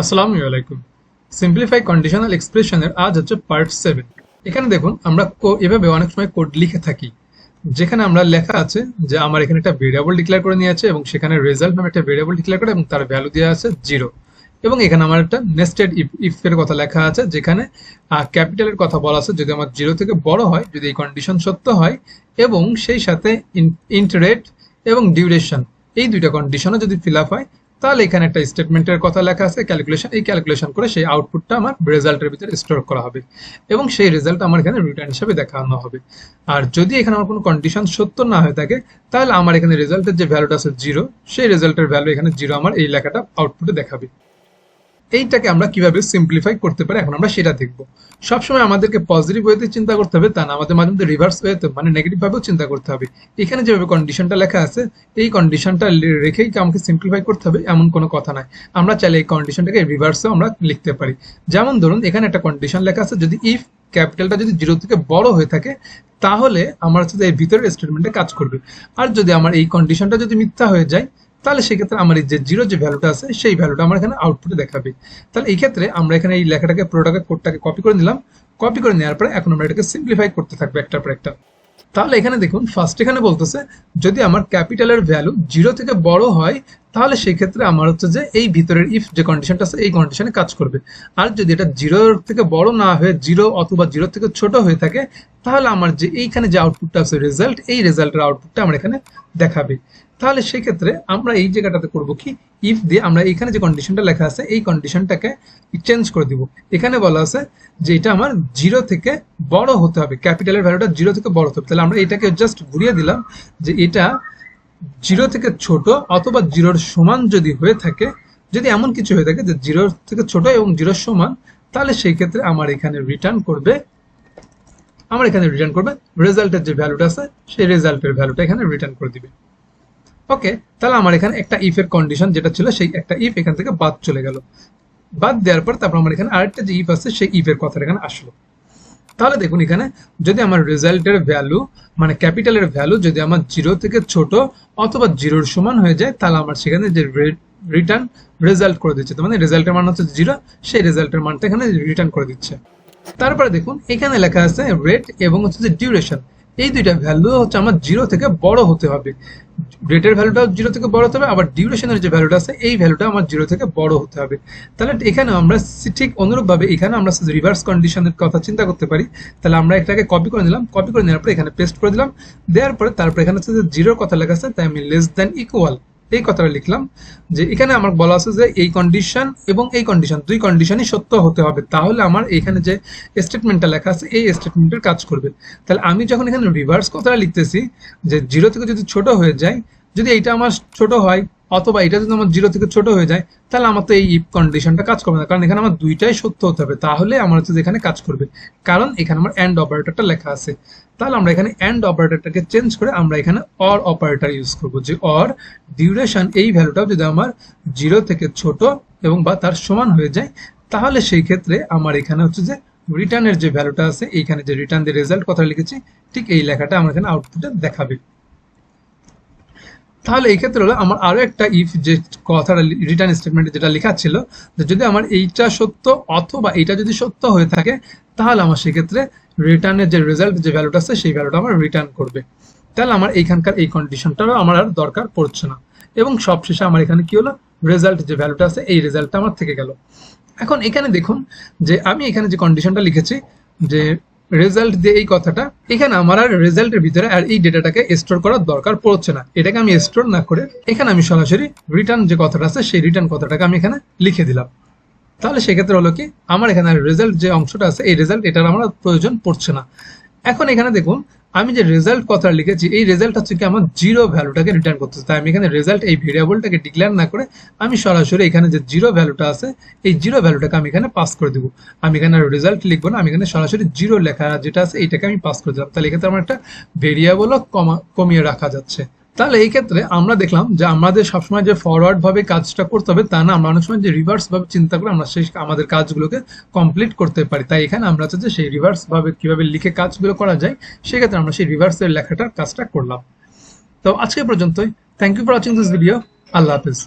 আসসালামু আলাইকুম। Simplify conditional এক্সপ্রেশনের আজ হচ্ছে পার্ট সেভেন এখানে দেখুন, আমরা এভাবে অনেক সময় কোড লিখে থাকি। যেখানে আমরা লেখা আছে যে আমার এখানে একটা ভেরিয়েবল ডিক্লেয়ার করে নিয়ে আছে এবং সেখানে রেজাল্ট নামে একটা ভেরিয়েবল ডিক্লেয়ার করে এবং তার ভ্যালু দেওয়া আছে জিরো এবং এখানে আমার একটা নেস্টেড ইফ ইফ এর কথা লেখা আছে যেখানে ক্যাপিটালের কথা বলা আছে। যদি আমার জিরো থেকে বড় হয়, যদি এই কন্ডিশন সত্য হয়, এবং সেই সাথে ইন্টারেট এবং ডিউরেশন এই দুইটা কন্ডিশনও যদি ফিল আপ হয় তাহলে এখানে একটা স্টেটমেন্টের কথা লেখা আছে ক্যালকুলেশন এই ক্যালকুলেশন করে সেই আউটপুটটা আমার রেজাল্টের ভিতরে স্টোর করা হবে এবং সেই রেজাল্ট আমার এখানে রিটার্ন হিসেবে দেখানো হবে। আর যদি এখানে আমার কোনো কন্ডিশন সত্য না হয়ে থাকে, তাহলে আমার এখানে রেজাল্টের যে ভ্যালুটা আছে জিরো সেই রেজাল্টের ভ্যালু এখানে জিরো আমার এই লেখাটা আউটপুটে দেখাবে। এইটাকে আমরা কীভাবে সিম্পলিফাই করতে পারি, এখন আমরা সেটা দেখব। সবসময় আমাদেরকে পজিটিভ ওয়েতে চিন্তা করতে হবে তা না, আমাদের মাঝে মধ্যে রিভার্স ওয়েতে মানে নেগেটিভ ভাবেও চিন্তা করতে হবে। এখানে যেভাবে কন্ডিশনটা লেখা আছে, এই কন্ডিশনটা রেখেই আমাকে সিম্পলিফাই করতে হবে, এমন কোনো কথা নাই। আমরা চাইলে এই কন্ডিশনটাকে রিভার্সেও আমরা লিখতে পারি। যেমন ধরুন, এখানে একটা কন্ডিশন লেখা আছে, যদি ইফ ক্যাপিটালটা যদি জিরো থেকে বড় হয়ে থাকে, তাহলে আমার যে এই ভিতরের স্টেটমেন্টে কাজ করবে। আর যদি আমার এই কন্ডিশনটা যদি মিথ্যা হয়ে যায় তাহলে সেক্ষেত্রে আমার এই যে জিরো যে ভ্যালুটা আছে, সেই ভ্যালুটা আমার এখানে আউটপুটে দেখাবে। তাহলে এই ক্ষেত্রে আমরা এখানে এই লেখাটাকে পুরোটাকে কোডটাকে কপি করে নিলাম। কপি করে নেওয়ার পরে এখন আমরা এটাকে সিম্পলিফাই করতে থাকব একটার পর একটা। তাহলে এখানে দেখুন ফার্স্ট এখানে বলতেছে, যদি আমার ক্যাপিটালের ভ্যালু জিরো থেকে বড় হয়, তাহলে সেই ক্ষেত্রে আমার হচ্ছে যে এই ভিতরের ইফ যে কন্ডিশনটা আছে, এই কন্ডিশনে কাজ করবে। আর যদি এটা জিরোর থেকে বড় না হয়ে জিরো অথবা জিরো থেকে ছোট হয়ে থাকে, তাহলে আমার যে এইখানে যে আউটপুটটা আছে রেজাল্ট এই রেজাল্টের আউটপুটটা আমার এখানে দেখাবে। তাহলে সেক্ষেত্রে আমরা এই জায়গাটাতে করব কি? ইফ দিয়ে আমরা এখানে যে কন্ডিশনটা লেখা আছে, এই কন্ডিশনটাকে চেঞ্জ করে দিব। এখানে বলা আছে যে এটা আমার জিরো থেকে বড় হতে হবে। ক্যাপিটালের ভ্যালুটা জিরো থেকে বড় হতে হবে। তাহলে আমরা এটাকে জাস্ট ঘুরিয়ে দিলাম যে এটা জিরো থেকে ছোট অথবা জিরোর সমান যদি হয়ে থাকে, যদি এমন কিছু হয়ে থাকে যে জিরো থেকে ছোট এবং জিরোর সমান, তাহলে সেই ক্ষেত্রে আমার এখানে রিটার্ন করবে, আমার এখানে রিটার্ন করবে। রেজাল্টের যে ভ্যালুটা আছে, সেই রেজাল্টের ভ্যালুটা এখানে রিটার্ন করে দিবে। ওকে তাহলে আমার এখানে একটা ইফ এর কন্ডিশন যেটা ছিল, সেই একটা ইফ এখান থেকে বাদ চলে গেল। বাদ দেওয়ার পর তারপর আমার এখানে আরেকটা যে ইফ আছে, সেই ইফের কথাটা এখানে আসলো। তাহলে দেখুন এখানে, যদি আমার রেজাল্টের ভ্যালু মানে ক্যাপিটালের ভ্যালু যদি আমার জিরো থেকে ছোট অথবা জিরোর সমান হয়ে যায়, তাহলে আমার সেখানে যে রিটার্ন রেজাল্ট করে দিচ্ছে মানে রেজাল্টের মান হচ্ছে জিরো সেই রেজাল্টের মানটা এখানে রিটার্ন করে দিচ্ছে। তারপরে দেখুন, এখানে লেখা আছে রেট এবং হচ্ছে যে ডিউরেশন এই দুইটা ভ্যালু হচ্ছে আমার জিরো থেকে বড় হতে হবে। ডেটের ভ্যালুটা জিরো থেকে বড় হতে হবে, আবার ডিউরেশনের যে ভ্যালুটা আছে, এই ভ্যালুটা আমার জিরো থেকে বড় হতে হবে। তাহলে এখানে আমরা ঠিক অনুরূপভাবে এখানে আমরা রিভার্স কন্ডিশনের কথা চিন্তা করতে পারি। তাহলে আমরা এটাকে কপি করে নিলাম কপি করে নেওয়ার পরে এখানে পেস্ট করে দিলাম। দেওয়ার পরে তারপরে এখানে হচ্ছে জিরোর কথা লেখা আছে, তাই আমি লেস দ্যান ইকুয়াল এই কথাটা লিখলাম যে এখানে আমার বলা আছে যে এই কন্ডিশন এবং এই কন্ডিশন দুই কন্ডিশনই সত্য হতে হবে। তাহলে আমার এখানে যে স্টেটমেন্টটা লেখা আছে, এই স্টেটমেন্টের কাজ করবে। তাহলে আমি যখন এখানে রিভার্স কথাটা লিখতেছি, যে জিরো থেকে যদি ছোট হয়ে যায়, যদি এইটা আমার ছোট হয় অথবা এটা যদি আমার জিরো থেকে ছোট হয়ে যায়, তাহলে আমার তো এই ইফ কন্ডিশনটা কাজ করবে না। কারণ এখানে আমার দুইটাই সত্য হতে হবে। তাহলে আমার হচ্ছে এখানে কাজ করবে। কারণ এখানে আমার অ্যান্ড অপারেটরটা লেখা আছে। তাহলে আমরা এখানে অ্যান্ড অপারেটরটাকে চেঞ্জ করে আমরা এখানে অর অপারেটর ইউজ করব। যে অর ডিউরেশন এই ভ্যালুটাও যদি আমার জিরো থেকে ছোট এবং বা তার সমান হয়ে যায়, তাহলে সেই ক্ষেত্রে আমার এখানে হচ্ছে যে রিটার্নের যে ভ্যালুটা আছে, এইখানে যে রিটার্ন দিয়ে রেজাল্ট কথা লিখেছি, ঠিক এই লেখাটা আমার এখানে আউটপুটে দেখাবে। তাহলে এই ক্ষেত্রে হলো আমার আরও একটা ইফ যে কথাটা রিটার্ন স্টেটমেন্টে যেটা লেখা ছিল, যে যদি আমার এইটা সত্য অথবা এইটা যদি সত্য হয়ে থাকে, তাহলে আমার সেক্ষেত্রে রিটার্নের যে রেজাল্ট যে ভ্যালুটা আছে, সেই ভ্যালুটা আমার রিটার্ন করবে। তাহলে আমার এইখানকার এই কন্ডিশনটারও আমার আর দরকার পড়ছে না। এবং সবশেষে আমার এখানে কি হলো? রেজাল্ট যে ভ্যালুটা আছে, এই রেজাল্টটা আমার থেকে গেল। এখন এখানে দেখুন যে আমি এখানে যে কন্ডিশনটা লিখেছি, যে রেজাল্ট দিয়ে এই কথাটা, এখানে আমার আর রেজাল্টের ভিতরে আর এই ডেটাটাকে স্টোর করার দরকার পড়ছে না। এটাকে আমি স্টোর না করে এখানে আমি সরাসরি রিটার্ন যে কথাটা আছে, সেই রিটার্ন কথাটাকে আমি এখানে লিখে দিলাম। তাহলে সেক্ষেত্রে হলো কি, আমার এখানে রেজাল্ট যে অংশটা আছে, এই রেজাল্ট এটার আমার প্রয়োজন পড়ছে না। এখন এখানে দেখুন আমি যে রেজাল্ট কথা লিখেছি, এই রেজাল্ট হচ্ছে কি আমার জিরো ভ্যালুটাকে রিটার্ন করতেছে। তাই আমি এখানে রেজাল্ট এই ভেরিয়েবলটাকে ডিক্লেয়ার না করে আমি সরাসরি এখানে যে জিরো ভ্যালুটা আছে, এই জিরো ভ্যালুটাকে আমি এখানে পাস করে দেবো। আমি এখানে রেজাল্ট লিখব না, আমি এখানে সরাসরি জিরো লেখা যেটা আছে, এইটাকে আমি পাস করে দিলাম। তাহলে এক্ষেত্রে আমার একটা ভেরিয়েবলও কমা, কমিয়ে রাখা যাচ্ছে। তাহলে এই ক্ষেত্রে আমরা দেখলাম যে আমাদের সবসময় যে ফরওয়ার্ড ভাবে কাজটা করতে হবে তা না, আমরা অনেক সময় যে রিভার্স ভাবে চিন্তা করে আমরা সেই আমাদের কাজগুলোকে কমপ্লিট করতে পারি। তাই এখানে আমরা চাচ্ছি সেই রিভার্স ভাবে কীভাবে লিখে কাজগুলো করা যায় সেক্ষেত্রে আমরা সেই রিভার্সের লেখাটার কাজটা করলাম। তো আজকে পর্যন্তই। Thank you for watching this video Allah Hafiz.